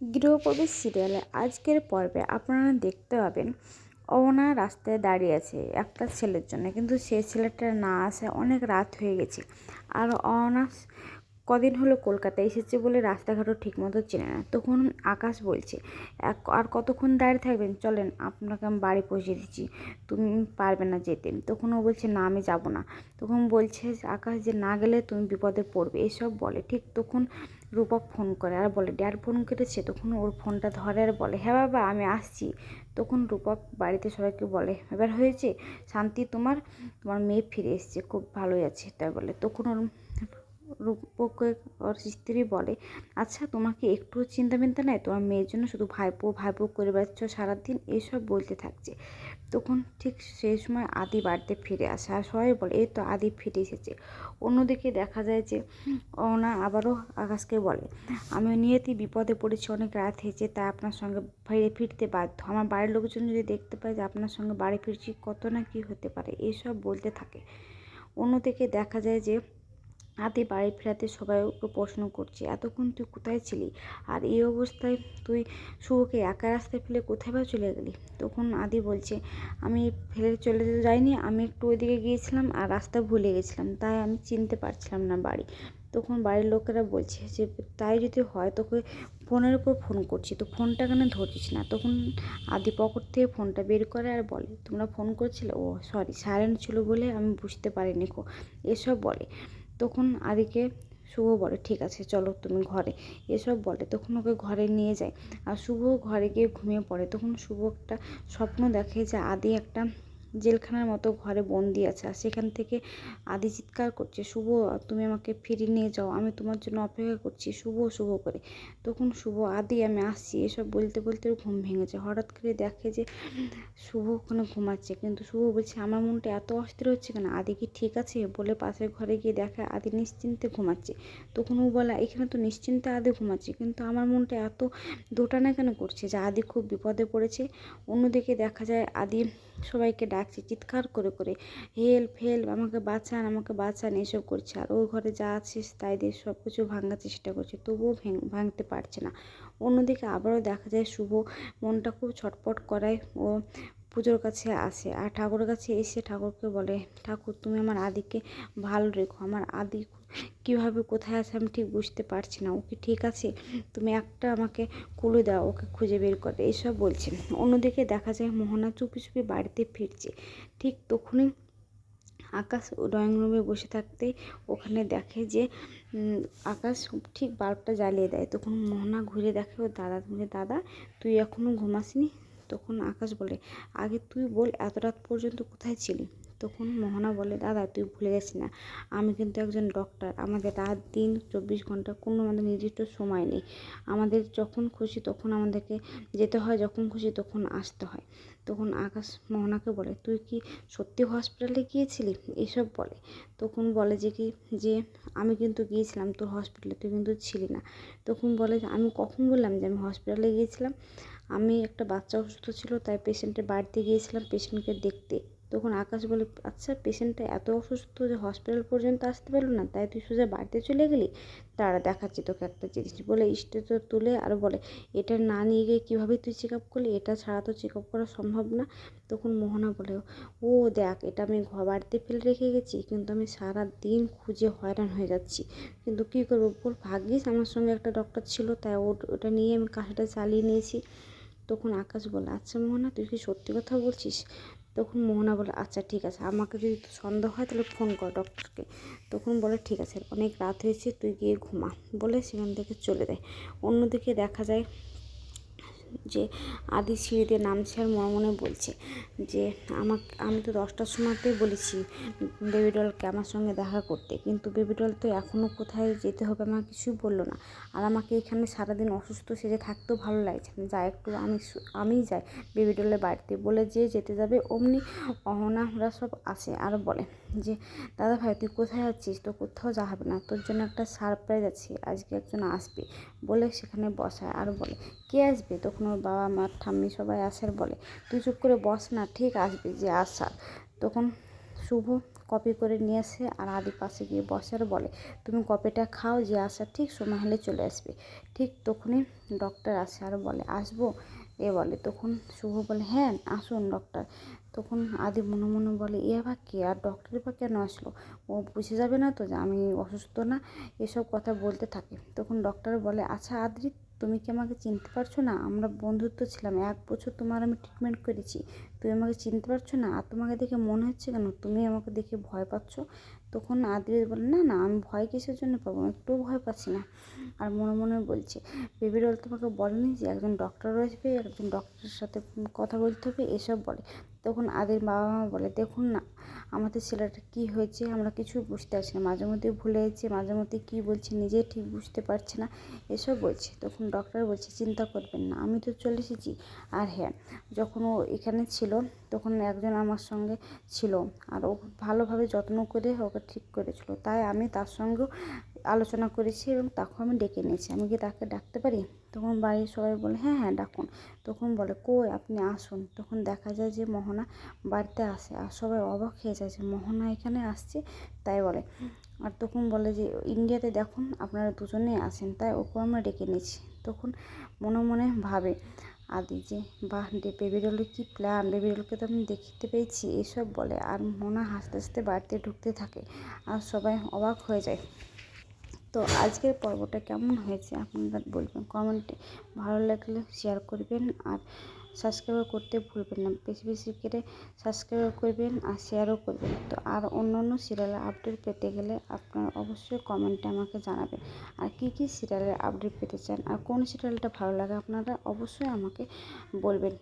গৃহপ্রবেশ সিরিয়ালে আজকের পর্বে আপনারা দেখতে পাবেন অনা রাস্তায় দাঁড়িয়ে আছে একটা ছেলের জন্য। কিন্তু সেই ছেলেটার না আসে অনেক রাত হয়ে গেছে। আর অহনা কদিন হলো কলকাতায় এসেছে বলে রাস্তাঘাটও ঠিকমতো চেনে না। তখন আকাশ বলছে, এক, আর কতক্ষণ দাঁড়িয়ে থাকবেন? চলেন, আপনাকে আমি বাড়ি পৌঁছে দিচ্ছি। তুমি পারবে না যেতে। তখন ও বলছে, না, আমি যাব না। তখন বলছে আকাশ যে, না গেলে তুমি বিপদে পড়বে। এসব বলে। ঠিক তখন রূপক ফোন করে আর বলে, ড্যাড ফোন কেটেছে? তখন ওর ফোনটা ধরে আর বলে হ্যাঁ বাবা, আমি আসছি। তখন রূপক বাড়িতে সবাইকে বলে, এবার হয়েছে? শান্তি তোমার? তোমার মেয়ে ফিরে এসছে, খুব ভালোই আছে। তাই বলে। তখন ওর রূপককে ওর স্ত্রী বলে আচ্ছা তোমাকে একটুও চিন্তা মিন্তা নাই? তোমার মেয়ের জন্য শুধু ভাইপো ভাইপো করে বেড়াচ্ছ সারাদিন এইসব বলতে থাকছে। তখন ঠিক সেই সময় আদি বাড়িতে ফিরে আসে আর সবাই বলে, এই তো আদি ফিরে এসেছে। অন্যদিকে দেখা যায় যে ওনা আবারও আকাশকে বলে, আমি নিয়তি বিপদে পড়েছি, অনেক রাত হয়েছে, তাই আপনার সঙ্গে ফিরে ফিরতে বাধ্য। আমার বাড়ির লোকজন যদি দেখতে পায় যে আপনার সঙ্গে বাড়ি ফিরছি, কত না কি হতে পারে এইসব বলতে থাকে। অন্যদিকে দেখা যায় যে আদি বাড়ি ফেরাতে সবাই ওকে প্রশ্ন করছে, এতক্ষণ তুই কোথায় ছিলি? আর এই অবস্থায় তুই শুভকে একা রাস্তায় ফেলে কোথায় বা চলে গেলি? তখন আদি বলছে, আমি ফেলে চলে যাইনি, আমি একটু ওইদিকে গিয়েছিলাম আর রাস্তা ভুলে গেছিলাম, তাই আমি চিনতে পারছিলাম না বাড়ি। তখন বাড়ির লোকেরা বলছে যে, তাই যদি হয় তোকে ফোনের উপর ফোন করছি, তো ফোনটা কেন ধরছিস না? তখন আদি পকেট থেকে ফোনটা বের করে আর বলে, তোমরা ফোন করছিলে? ও, সরি সাইলেন্ট ছিল বলে আমি বুঝতে পারিনি কো, এসব বলে। তখন আদিকে শুভ বলে, ঠিক আছে, চলো তুমি ঘরে। এসব বলে, তখন ওকে ঘরে নিয়ে যায়। আর শুভ ঘরে গিয়ে ঘুমিয়ে পড়ে। তখন শুভ একটা স্বপ্ন দেখে যে আদি একটা জেলখানার মতো ঘরে বন্দি আছে আর সেখান থেকে আদি চিৎকার করছে, শুভ, তুমি আমাকে ফিরিয়ে নিয়ে যাও, আমি তোমার জন্য অপেক্ষা করছি, শুভ শুভ করে। তখন শুভ, আদি, আমি আসছি। এসব বলতে বলতে ঘুম ভেঙেছে। হঠাৎ করে দেখে যে শুভ ওখানে ঘুমাচ্ছে, কিন্তু শুভ বলছে, আমার মনটা এত অস্থির হচ্ছে কেন? আদি কি ঠিক আছে? বলে পাশের ঘরে গিয়ে দেখে আদি নিশ্চিন্তে ঘুমাচ্ছে। তখন ও বলা, এখানে তো নিশ্চিন্তে আদি ঘুমাচ্ছে, কিন্তু আমার মনটা এত দোটানা কেন করছে যে আদি খুব বিপদে পড়েছে? অন্যদিকে দেখা যায় আদি সবাইকে ডাকছে চিৎকার করে করে হেল্প হেল্প আমাকে বাঁচান আমাকে বাঁচান, এসব করছে। আর ও ঘরে যা আছে তাই দিয়ে সব কিছু ভাঙার চেষ্টা করছে, তবুও ভাঙতে পারছে না। অন্যদিকে আবারও দেখা যায় শুভ মনটা খুব ছটপট করায় ও পুজোর কাছে আসে। আর ঠাকুরের কাছে এসে ঠাকুরকে বলে, ঠাকুর, তুমি আমার আদিকে ভালো রেখো, আমার আদি কীভাবে কোথায় আছে আমি ঠিক বুঝতে পারছি না। ওকে ঠিক আছে? তুমি একটা আমাকে কুলে দাও, ওকে খুঁজে বের করে এইসব বলছে। অন্যদিকে দেখা যায় মোহনা চুপি চুপি বাড়িতে ফিরছে। ঠিক তখনই আকাশ ড্রয়িং রুমে বসে থাকতে ওখানে দেখে যে আকাশ ঠিক বাল্বটা জ্বালিয়ে দেয়। তখন মোহনা ঘুরে দেখে, ও দাদা বলে দাদা, তুই এখনও ঘুমাসনি? তখন আকাশ বলে, আগে তুই বল, এত রাত পর্যন্ত কোথায় ছিলি? তখন মোহনা বলে, দাদা, তুই ভুলে গেছিস না। আমি কিন্তু একজন ডক্টর আমাদের রাত দিন চব্বিশ ঘণ্টা কোনো আমাদের নির্দিষ্ট সময় নেই। আমাদের যখন খুশি তখন আমাদেরকে যেতে হয়, যখন খুশি তখন আসতে হয়। তখন আকাশ মোহনাকে বলে, তুই কি সত্যি হসপিটালে গিয়েছিলি? এসব বলে। তখন বলে যে কি, যে আমি কিন্তু গিয়েছিলাম, তোর হসপিটালে তুই কিন্তু ছিলি না। তখন বলে যে আমি কখন বললাম যে আমি হসপিটালে গিয়েছিলাম? আমি একটা বাচ্চা অসুস্থ ছিল, তাই পেশেন্টের বাড়িতে গিয়েছিলাম পেশেন্টকে দেখতে। তখন আকাশ বলে আচ্ছা পেশেন্টটা এত অসুস্থ যে হসপিটাল পর্যন্ত আসতে পারল না, তাই তুই সোজা বাড়িতে চলে গেলি? তারা দেখাচ্ছি তোকে একটা জিনিস। বলে স্টেজে তুলে, আর বলে, এটা না নিয়ে গিয়ে কীভাবে তুই চেক আপ করলি? এটা ছাড়া তো চেক আপ করা সম্ভব না। তখন মোহনা বলে, ও দেখ, এটা আমি ঘর বাড়িতে ফেলে রেখে গেছি, কিন্তু আমি সারা দিন খুঁজে হয়রান হয়ে যাচ্ছি। কিন্তু কী করব বল, ভাগ্যিস আমার সঙ্গে একটা ডক্টর ছিল, তাই ওটা নিয়ে আমি কাজটা চালিয়ে নিয়েছি। তখন আকাশ বলে আচ্ছা মোহনা, তুই কি সত্যি কথা বলছিস? তখন মোহনা বলে আচ্ছা ঠিক আছে, আমাকে যদি সন্দেহ হয়, তাহলে ফোন কর ডক্টরকে তখন বলে, ঠিক আছে, অনেক রাত হয়েছে, তুই গিয়ে ঘুমা। বলে সেখান থেকে চলে যায়। অন্যদিকে দেখা যায় যে আদি সিঁড়িতে নামছে আর মনে মনে বলছে যে আমাকে, আমি তো দশটার সময়তেই বলেছি বেবি ডলকে আমার সঙ্গে দেখা করতে। কিন্তু বেবি ডল তো এখনও কোথায় যেতে হবে আমার কিছুই বলল না। আর আমাকে এখানে সারাদিন অসুস্থ সেজে থাকতেও ভালো লাগছে না। যা একটু আমি আমিই যাই বেবি ডলের বাড়িতে। বলে যে যেতে যাবে, অমনি অহনারা সব আসে আর বলে। যে, দাদা ভাই, তুই কোথায় যাচ্ছিস তো কোথাও যা হবে না। তোর জন্য একটা সারপ্রাইজ আছে। আজকে একজন আসবে। বলে সেখানে বসায় আর বলে, কে আসবে? তখন ওর বাবা, মা, ঠাম্মি সবাই আসার বলে, তুই চুপ করে বস না, ঠিক আসবে যে, আসার। তখন শুভ কপি করে নিয়ে আসে আর আদি পাশে গিয়ে বসার বলে, তুমি কপিটা খাও, যে আসার ঠিক সময় হলে চলে আসবে। ঠিক তখনই ডক্টর আসে আর বলে, আসব? এ বলে, তখন শুভ বলে হ্যাঁ আসুন ডক্টর তখন আদি মনে মনে বলে, এ বা কে? আর ডক্টরের বা কেন আসলো? ও বুঝে যাবে না তো যে আমি অসুস্থ না? এসব কথা বলতে থাকে। তখন ডক্টর বলে আচ্ছা আদ্রি, তুমি কি আমাকে চিনতে পারছ না? আমরা বন্ধুত্ব ছিলাম, এক বছর তোমার আমি ট্রিটমেন্ট করেছি। তুমি আমাকে চিনতে পারছ না? আর তোমাকে দেখে মনে হচ্ছে কেন? তুমি আমাকে দেখে ভয় পাচ্ছ? তখন আদ্রি বলে, না না, আমি ভয় কিসের জন্য পাবো? আমি একটুও ভয় পাচ্ছি না। আর মনে মনে বলছে বেবি ডল তোমাকে বলেনি যে একজন ডক্টর আসবে, একজন ডক্টরের সাথে কথা বলতে হবে, এসব বলে। তখন আদির বাবা মা বলে, দেখুন না, আমাদের ছেলেটা কী হয়েছে, আমরা কিছু বুঝতে পারছি না। মাঝে মধ্যে ভুলে যাচ্ছে মাঝে মধ্যে কী বলছে নিজে ঠিক বুঝতে পারছে না। এসব বলছে। তখন ডক্টর বলছে, চিন্তা করবেন না, আমি তো চলে এসেছি। আর হ্যাঁ যখন ও এখানে ছিল, তখন একজন আমার সঙ্গে ছিল। আর ও ভালোভাবে যত্ন করে ওকে ঠিক করেছিল। তাই আমি তার সঙ্গেও আলোচনা করেছি এবং তাকে আমি ডেকে নিয়েছি। আমি কি তাকে ডাকতে পারি? তখন বাড়ির সবাই বলে হ্যাঁ হ্যাঁ ডাকুন। তখন বলে, কই, আপনি আসুন। তখন দেখা যায় যে মোহনা বাড়িতে আসে আর সবাই অবাক হয়ে যায় যে মোহনা এখানে আসছে। তাই বলে। আর তখন বলে যে, ইন্ডিয়াতে দেখুন, আপনারা দুজনেই আসেন তাই ওকেও আমরা ডেকে নিয়েছি। তখন মনে মনে ভাবে আদি যে, বাহ বেবি ডলের কী প্ল্যান বেবি ডলকে তো আমি দেখতে পেয়েছি। এসব বলে আর মোনা হাসতে হাসতে বাড়িতে ঢুকতে থাকে আর সবাই অবাক হয়ে যায়। তো আজকের পর্বটা কেমন হয়েছে? আপনারা বলবেন কমেন্টে। ভালো লাগলে শেয়ার করবেন আর সাবস্ক্রাইব করতে ভুলবেন না। বেশি বেশি করে সাবস্ক্রাইব করবেন আর শেয়ারও করবেন। তো আর অন্য অন্য সিরিয়ালের আপডেট পেতে গেলে আপনারা অবশ্যই কমেন্টে আমাকে জানাবেন। আর কী কী সিরিয়ালের আপডেট পেতে চান আর কোন সিরিয়ালটা ভালো লাগে আপনারা অবশ্যই আমাকে বলবেন।